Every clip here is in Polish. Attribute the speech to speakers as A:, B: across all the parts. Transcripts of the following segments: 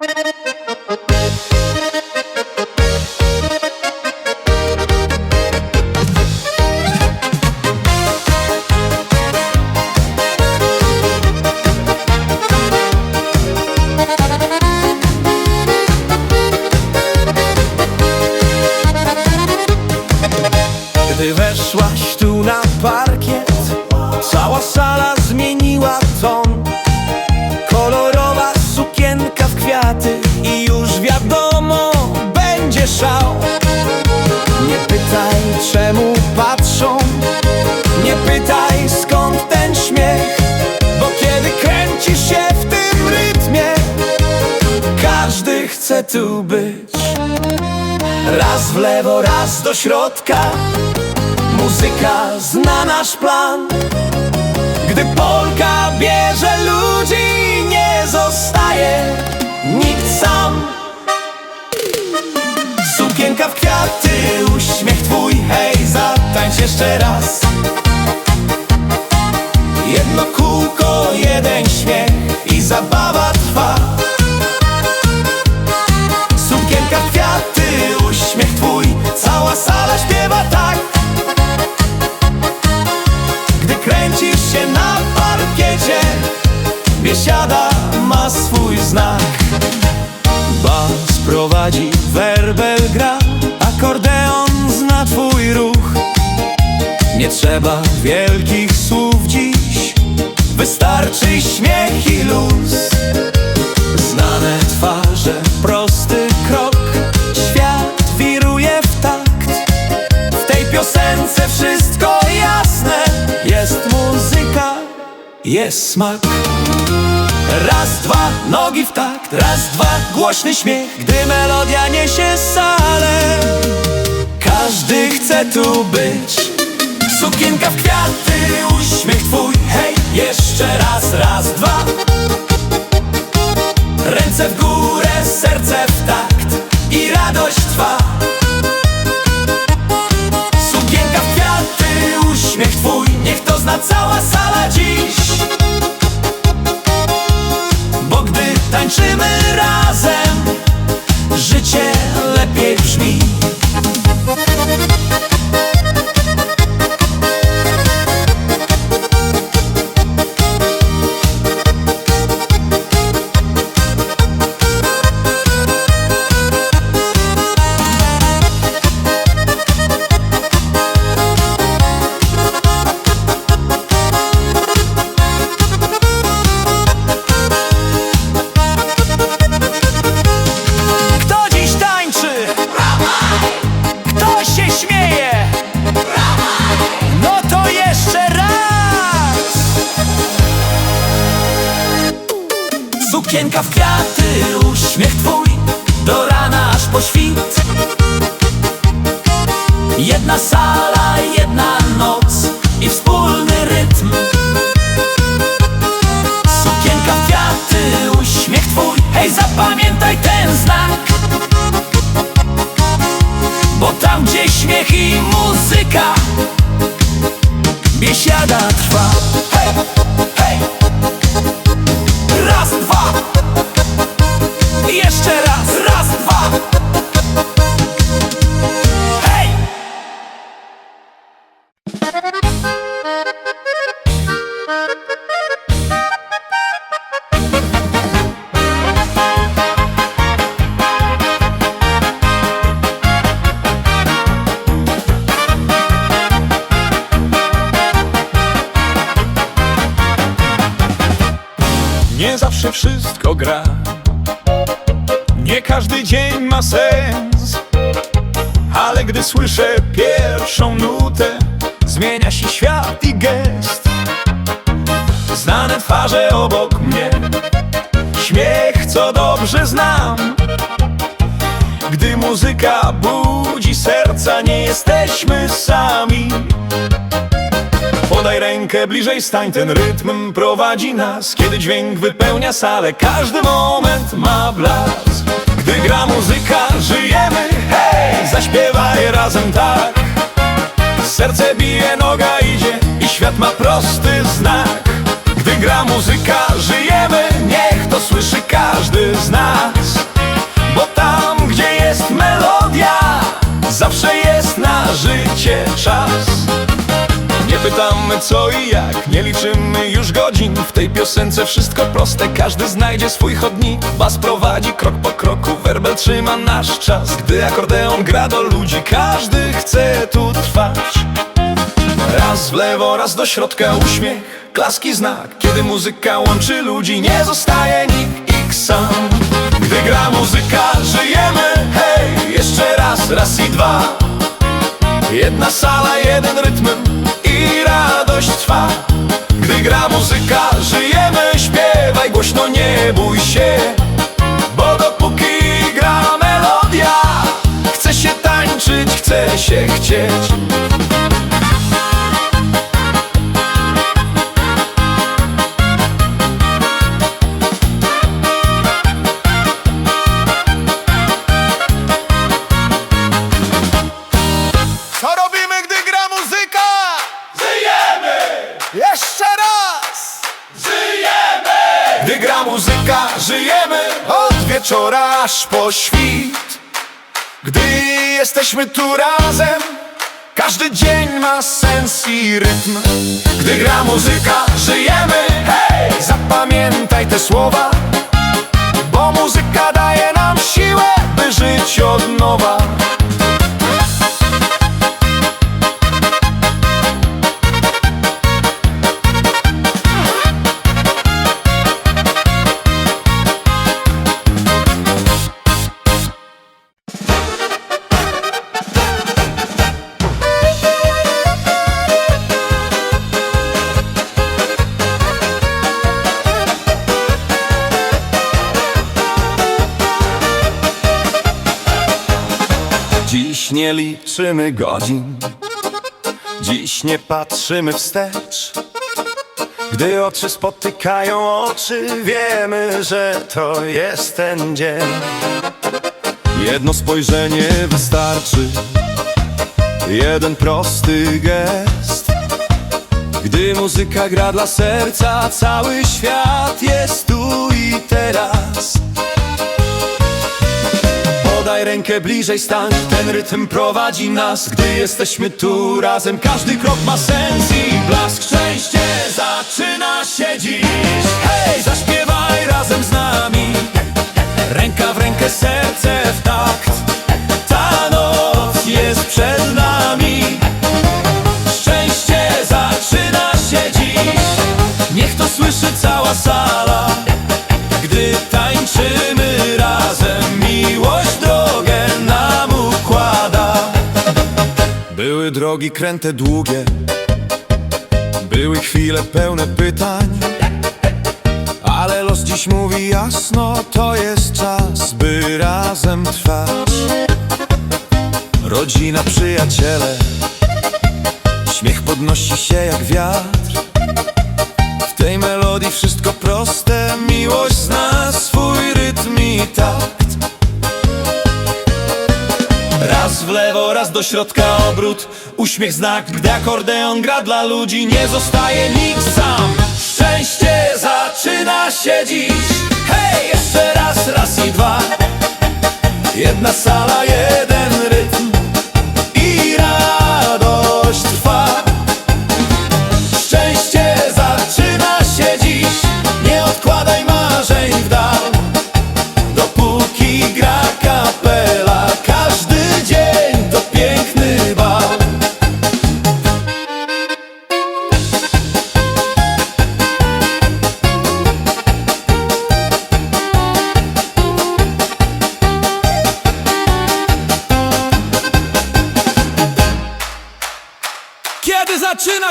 A: Gdy raz do środka. Muzyka zna nasz plan. Gdy Polka bierze ludzi Nie zostaje nikt sam. Sukienka w kwiaty, uśmiech twój Hej, zatańcz jeszcze raz. Jedno kółko, jeden śmiech I zabawa Nie trzeba wielkich słów dziś. Wystarczy śmiech i luz. Znane twarze, prosty krok. Świat wiruje w takt. W tej piosence wszystko jasne. Jest muzyka, jest smak. Raz, dwa, nogi w takt. Raz, dwa, głośny śmiech. Gdy melodia niesie salę Każdy chce tu być Sukienka w kwiaty, uśmiech twój Hej, jeszcze raz, raz, dwa. Ręce w górę, serce w takt I radość trwa Sukienka w kwiaty, uśmiech twój Niech to zna cała sala dziś. Bo gdy tańczymy razem Życie lepiej brzmi Jedna sala,
B: Nie zawsze wszystko gra. Nie każdy dzień ma sens Ale gdy słyszę pierwszą nutę Zmienia się świat i gest. Znane twarze obok mnie Śmiech, co dobrze znam. Gdy muzyka budzi serca Nie jesteśmy sami Podaj rękę bliżej, stań, ten rytm prowadzi nas. Kiedy dźwięk wypełnia salę, każdy moment ma blask. Gdy gra muzyka, żyjemy, hej, zaśpiewaj razem tak. Serce bije, noga idzie i świat ma prosty znak. Gdy gra muzyka, żyjemy, niech to słyszy co i jak. Nie liczymy już godzin. W tej piosence wszystko proste. Każdy znajdzie swój chodnik Bas prowadzi krok po kroku. Werbel trzyma nasz czas. Gdy akordeon gra do ludzi Każdy chce tu trwać. Raz w lewo, raz do środka. Uśmiech Klaski znak. Kiedy muzyka łączy ludzi Nie zostaje nikt. Ich sam. Gdy gra muzyka żyjemy. Hej, jeszcze raz, raz i dwa. Jedna sala, jeden rytm trwa. Gdy gra muzyka, żyjemy, śpiewaj głośno, nie bój się. Bo dopóki gra melodia Chce się tańczyć, chce się chcieć żyjemy
A: Od wieczora aż po świt. Gdy jesteśmy tu razem Każdy dzień ma sens i rytm.
B: Gdy gra muzyka, żyjemy. Hej!
A: Zapamiętaj te słowa Bo muzyka daje nam siłę By żyć od nowa
B: Dziś nie liczymy godzin. Dziś nie patrzymy wstecz. Gdy oczy spotykają oczy Wiemy, że to jest ten dzień. Jedno spojrzenie wystarczy. Jeden prosty gest. Gdy muzyka gra dla serca Cały świat jest tu i rękę bliżej stań. Ten rytm prowadzi nas Gdy jesteśmy tu razem. Każdy krok ma sens i blask Szczęście zaczyna się dziś. Hej, zaśpiewaj razem z nami. Ręka w rękę, serce w takt drogi kręte, długie. Były chwile pełne pytań Ale los dziś mówi jasno To jest czas, by razem trwać. Rodzina, przyjaciele Śmiech podnosi się jak wiatr. W tej melodii wszystko proste Miłość zna swój rytm i takt. Raz w lewo, raz do środka obrót Uśmiech znak, gdy akordeon gra dla ludzi Nie zostaje nikt sam. Szczęście zaczyna się dziś. Hej, jeszcze raz, raz i dwa. Jedna sala,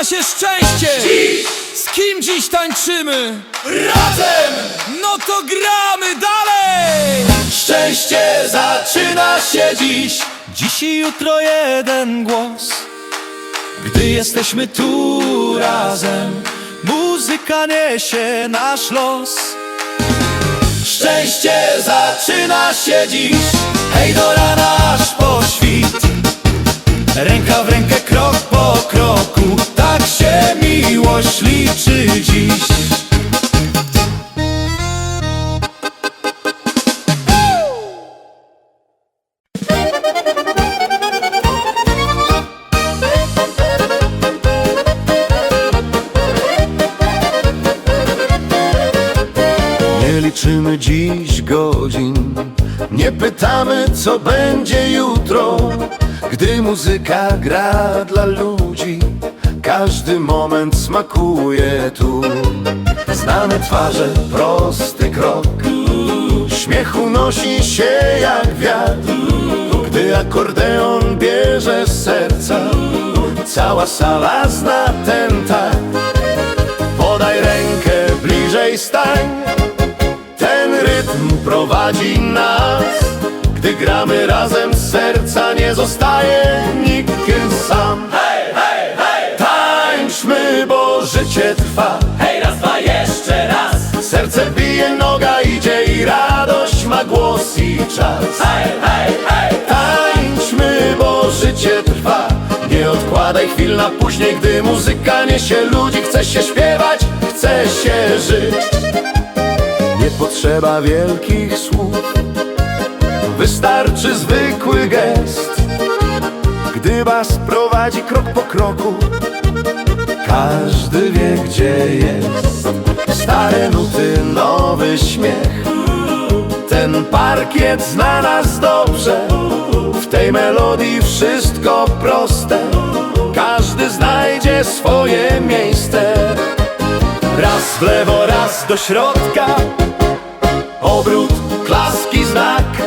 B: się
C: szczęście? Z kim dziś tańczymy?
B: Razem!
C: No to gramy dalej!
B: Szczęście zaczyna się dziś Dziś i jutro jeden głos Gdy jesteśmy tu razem Muzyka niesie nasz los Szczęście zaczyna się dziś Hej do rana aż po Ręka w rękę, krok po kroku Tak się miłość liczy dziś.
A: Nie liczymy dziś godzin Nie pytamy co będzie jutro. Gdy muzyka gra dla ludzi Każdy moment smakuje tu. Znane twarze, prosty krok. Śmiech unosi się jak wiatr. Gdy akordeon bierze z serca Cała sala zna ten tak. Podaj rękę, bliżej stań. Ten rytm prowadzi nas. Gdy gramy razem serca Nie zostaje nikt sam. Hej, hej, hej! Tańczmy, bo życie trwa.
C: Hej, raz, dwa, jeszcze raz!
A: Serce bije, noga idzie i radość ma głos i czas.
C: Hej, hej, hej!
A: Tańczmy, bo życie trwa. Nie odkładaj chwil na później Gdy muzyka niesie ludzi. Chce się śpiewać, chce się żyć. Nie potrzeba wielkich słów Wystarczy zwykły gest Gdy was prowadzi krok po kroku. Każdy wie gdzie jest Stare nuty, nowy śmiech. Ten parkiet zna nas dobrze W tej melodii wszystko proste. Każdy znajdzie swoje miejsce. Raz w lewo, raz do środka. Obrót, klaski, znak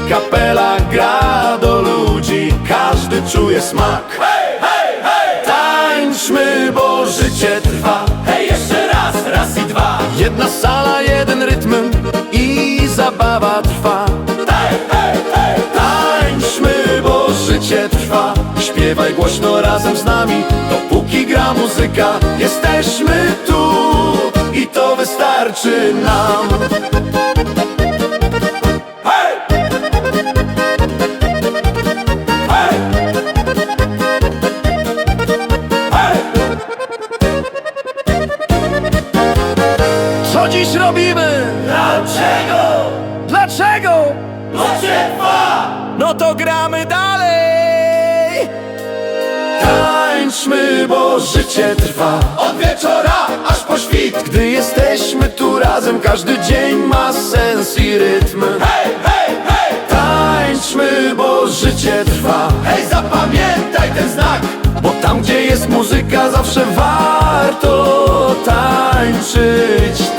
A: Kapela gra do ludzi Każdy czuje smak. Hej, hej, hej! Tańczmy, bo życie trwa.
C: Hej, jeszcze raz, raz i dwa.
A: Jedna sala, jeden rytm i zabawa trwa.
C: Hej, hej, hej!
A: Tańczmy, bo życie trwa. Śpiewaj głośno razem z nami. Dopóki gra muzyka Jesteśmy tu I to wystarczy nam Co dziś robimy?
C: Dlaczego?
A: Dlaczego?
C: Nocie dwa!
B: No to gramy dalej!
A: Tańczmy, bo życie trwa Od wieczora aż po świt Gdy jesteśmy tu razem Każdy dzień ma sens i rytm
C: Hej, hej, hej!
A: Tańczmy, bo życie trwa
C: Hej, zapamiętaj ten znak!
A: Bo tam gdzie jest muzyka zawsze warto tańczyć